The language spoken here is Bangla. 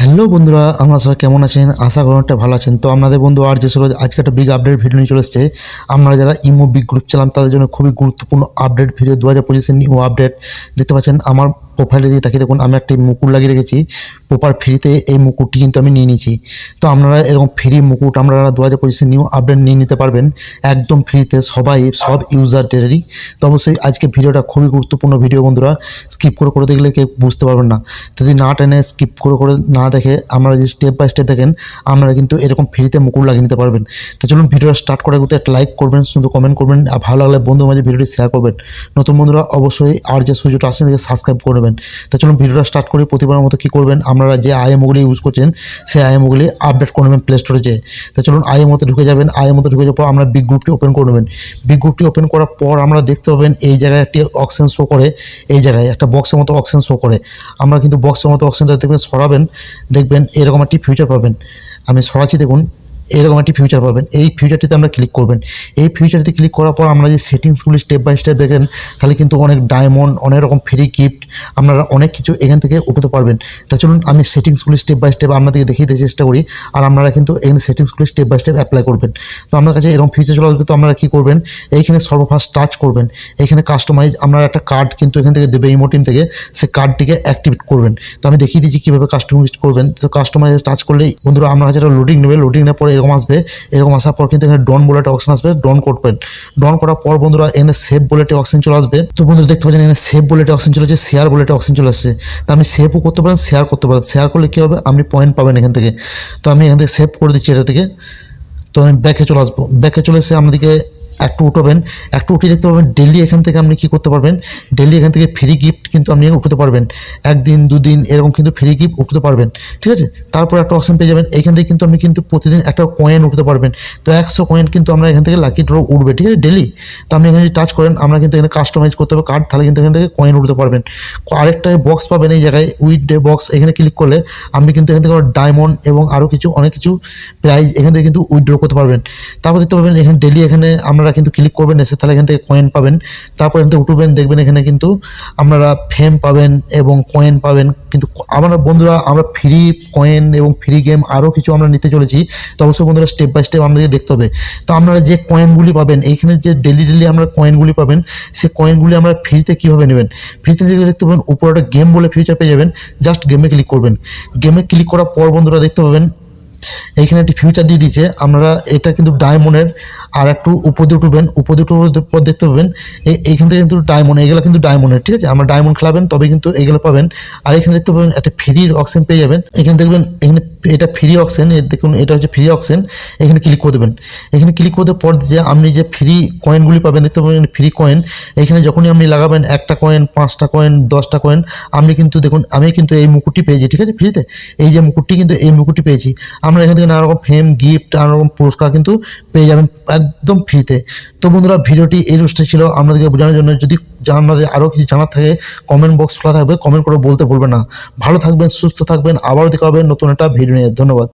হ্যালো বন্ধুরা, আপনারা সবাই কেমন আছেন? আশা করি একটা ভালো আছেন। তো আপনাদের বন্ধু আর যে আজকে একটা বিগ আপডেট ভিডিও নিয়ে চলে এসেছে। আমরা যারা ইমো বিগ গ্রুপ ছিলাম, তাদের জন্য খুবই গুরুত্বপূর্ণ আপডেট ভিডিও দু হাজার পঁচিশের নিউ আপডেট দেখতে পাচ্ছেন, আমার প্রোফাইলে দিয়ে তাকিয়ে দেখুন, আমি একটা মুকুট লাগিয়ে রেখেছি প্রপার ফ্রিতে এই মুকুটটি কিন্তু আমি নিয়ে নিয়েছি। তো আপনারা এরকম ফ্রি মুকুট আপনারা দু হাজার পঁচিশে নিউ আপডেট নিয়ে নিতে পারবেন, একদম ফ্রিতে সবাই, সব ইউজারদেরই তো অবশ্যই আজকে ভিডিওটা খুবই গুরুত্বপূর্ণ ভিডিও বন্ধুরা স্কিপ করে করে দেখলে কেউ বুঝতে পারবেন না। যদি না টেনে স্কিপ করে করে না দেখে আপনারা যদি স্টেপ বাই স্টেপ দেখেন, আপনারা কিন্তু এরকম ফ্রিতে মুকুট লাগিয়ে নিতে পারবেন। তো চলুন ভিডিওটা স্টার্ট করার করতে একটা লাইক করবেন, শুধু কমেন্ট করবেন, আর ভালো লাগলে বন্ধু মাঝে ভিডিওটি শেয়ার করবেন। নতুন বন্ধুরা, অবশ্যই আর যে সুযোগটা আসেন সাবস্ক্রাইব করবেন তো চলুন ভিডিওটা স্টার্ট করি, প্রতিবারের মতো কী করবেন? আপনারা যে আইএমওগুলি ইউজ করছেন, সেই আইএমওগুলি আপডেট করে নেবেন প্লে স্টোরে যেয়ে। তো চলুন আইএমওতে ঢুকে যাবেন। আইএমওতে ঢুকে যাওয়ার পর আমরা বিগ গ্রুপটি ওপেন করে নেবেন। বিগ গ্রুপটি ওপেন করার পর আমরা দেখতে পাবেন এই জায়গায় একটি অপশন শো করে। এই জায়গায় একটা বক্সের মতো অপশন শো করে। আমরা কিন্তু বক্সের মতো অপশনটা দেখবেন সরাবেন। দেখবেন এরকম একটি ফিউচার পাবেন। আমি সরাচ্ছি দেখুন। এরকম একটি ফিউচার পাবেন। এই ফিউচারটিতে আমরা ক্লিক করবেন। এই ফিউচারটিতে ক্লিক করার পর আমরা যে সেটিংসগুলি স্টেপ বাই স্টেপ দেখেন, তাহলে কিন্তু অনেক ডায়মন্ড অনেক রকম ফ্রি গিফট আপনারা অনেক কিছু এখান থেকে উঠাতে পারবেন। তা চলুন, আমি সেটিংসগুলি স্টেপ বাই স্টেপ আপনাদেরকে দেখিয়ে দিতে চেষ্টা করি, আর আপনারা কিন্তু এখানে সেটিংসগুলি স্টেপ বাই স্টেপ অ্যাপ্লাই করবেন। তো আপনার কাছে এরকম ফিউচার চলে আসবে, তো আপনারা কী করবেন? এইখানে সর্বফার্স্ট টাচ করবেন। এখানে কাস্টমাইজ আপনারা একটা কার্ড কিন্তু এখান থেকে দেবে ইমো টিম থেকে, সে কার্ডটিকে অ্যাক্টিভেট করবেন। তো আমি দেখিয়ে দিচ্ছি কীভাবে কাস্টমাইজ করবেন। তো কাস্টমাইজ টাচ করলেই বন্ধুরা, আপনার কাছে একটা লোডিং নেবে। লোডিং নেওয়ার পরে এরকম আসবে, এরকম আসার পর কিন্তু এখানে ডন বলে একটা অপশন আসবে। ডন করবেন। ডন করার পর বন্ধুরা এনে সেভ বলে একটা অপশন চলে আসবে। তো বন্ধুরা দেখতে পাচ্ছেন এনে সেভ বলে একটা অপশন চলে আসছে শেয়ার বলে একটা অপশন চলে আসছে। তো আপনি সেভও করতে পারেন শেয়ার করতে পারেন। শেয়ার করলে কী হবে? আপনি পয়েন্ট পাবেন এখান থেকে। তো আমি এখান থেকে সেভ করে দিচ্ছি এটা থেকে। তো আমি ব্যাকে চলে আসব। ব্যাকে চলে এসে আপনাদেরকে একটু উঠবেন একটু উঠে দেখতে পারবেন ডেলি এখান থেকে আপনি কী করতে পারবেন? ডেলি এখান থেকে ফ্রি গিফট কিন্তু আপনি উঠতে পারবেন। একদিন, দুদিন এরকম কিন্তু ফ্রি গিফট উঠতে পারবেন, ঠিক আছে? তারপর একটা অপশন পেয়ে যাবেন, এখান থেকে কিন্তু আপনি কিন্তু প্রতিদিন একটা কয়েন উঠতে পারবেন। তো একশো কয়েন কিন্তু আমরা এখান থেকে লাকি ড্র উঠবে, ঠিক আছে? ডেলি তো আপনি এখানে যদি টাচ করেন, আমরা কিন্তু এখানে কাস্টমাইজ করতে হবে কার্ড তাহলে কিন্তু এখান থেকে কয়েন উঠতে পারবেন। আরেকটা বক্স পাবেন এই জায়গায় উইথ ডে বক্স এখানে ক্লিক করলে আপনি কিন্তু এখান থেকে ডায়মন্ড এবং আরও কিছু, অনেক কিছু প্রাইজ এখান থেকে কিন্তু উইথড্র করতে পারবেন। তারপর দেখতে পাবেন, এখানে ডেলি এখানে আপনারা কিন্তু ক্লিক করবেন, এসে তাহলে এখান থেকে কয়েন পাবেন। তারপর এখান থেকে উঠবেন দেখবেন, এখানে কিন্তু আপনারা ফেম পাবেন এবং কয়েন পাবেন। কিন্তু আমরা বন্ধুরা, আমরা ফ্রি কয়েন এবং ফ্রি গেম আরও কিছু আমরা নিতে চলেছি। তো অবশ্যই বন্ধুরা স্টেপ বাই স্টেপ আমাদেরকে দেখতে হবে। তো আপনারা যে কয়েনগুলি পাবেন, এইখানে যে ডেলি ডেলি আমরা কয়েনগুলি পাবেন সে কয়েনগুলি আমরা ফ্রিতে কীভাবে নেবেন? ফ্রিতে নিলে দেখতে পাবেন, উপরে একটা গেম বলে ফিউচার পেয়ে যাবেন। জাস্ট গেমে ক্লিক করবেন। গেমে ক্লিক করার পর বন্ধুরা দেখতে পাবেন এইখানে একটি ফিউচার দিয়ে দিয়েছে। আমরা এটা কিন্তু ডায়মন্ডের আর একটু উপর দিয়ে উঠবেন, উপর দিয়ে উঠে পর দেখতে পাবেন। এইখান থেকে কিন্তু ডায়মন্ড এগুলো কিন্তু ডায়মন্ডের ঠিক আছে? আমরা ডায়মন্ড খেলাবেন, তবে কিন্তু এগুলো পাবেন। আর এখানে দেখতে পাবেন একটা ফ্রি অপশন পেয়ে যাবেন। এখানে দেখবেন, এখানে এটা ফ্রি অপশন দেখুন, এটা হচ্ছে ফ্রি অপশন এখানে ক্লিক করে দেবেন। এখানে ক্লিক করতে পর যে আপনি যে ফ্রি কয়েনগুলি পাবেন, দেখতে পাবেন ফ্রি কয়েন এখানে যখনই আপনি লাগাবেন, একটা কয়েন পাঁচটা কয়েন দশটা কয়েন আমি কিন্তু দেখুন, আমি কিন্তু এই মুকুটটি পেয়েছি, ঠিক আছে? ফ্রিতে এই যে মুকুটটি কিন্তু এই মুকুটটি পেয়েছি। আমরা এখান থেকে নানা রকম ফেম গিফট নানা রকম পুরস্কার কিন্তু পেয়ে যাবেন একদম ফ্রিতে তো বন্ধুরা, ভিডিওটি এই রুস্টে ছিল। আপনাদেরকে বোঝানোর জন্য যদি আপনাদের আরও কিছু জানার থাকে কমেন্ট বক্স খোলা থাকবে। কমেন্ট করে বলতে ভুলবেন না। ভালো থাকবেন, সুস্থ থাকবেন। আবারও দেখা হবে নতুন একটা ভিডিও নিয়ে। ধন্যবাদ।